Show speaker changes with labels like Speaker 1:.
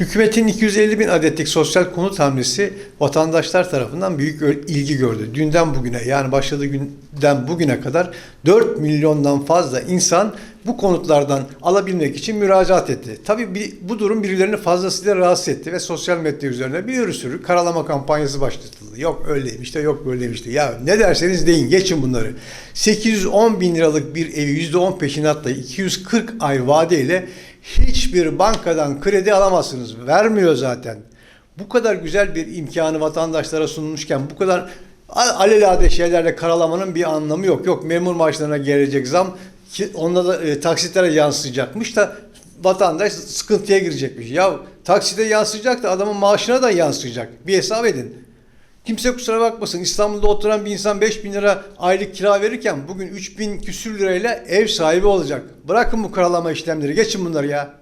Speaker 1: Hükümetin 250 bin adetlik sosyal konut hamlesi vatandaşlar tarafından büyük ilgi gördü. Dünden bugüne yani başladığı günden bugüne kadar 4 milyondan fazla insan bu konutlardan alabilmek için müracaat etti. Tabii bu durum birilerini fazlasıyla rahatsız etti ve sosyal medya üzerine bir sürü karalama kampanyası başlatıldı. Yok öyleymiş de yok böyleymiş de. Ya ne derseniz deyin geçin bunları. 810 bin liralık bir evi %10 peşinatla 240 ay vadeyle hiçbir bankadan kredi alamazsınız. Vermiyor zaten. Bu kadar güzel bir imkanı vatandaşlara sunulmuşken bu kadar al- alelade şeylerle karalamanın bir anlamı yok. Yok memur maaşlarına gelecek zam ki onda da e, taksitlere yansıyacakmış da vatandaş sıkıntıya girecekmiş. Ya taksite yansıyacak da adamın maaşına da yansıyacak. Bir hesap edin. Kimse kusura bakmasın İstanbul'da oturan bir insan 5 bin lira aylık kira verirken bugün 3 bin küsür lirayla ev sahibi olacak. Bırakın bu karalama işlemleri geçin bunları ya.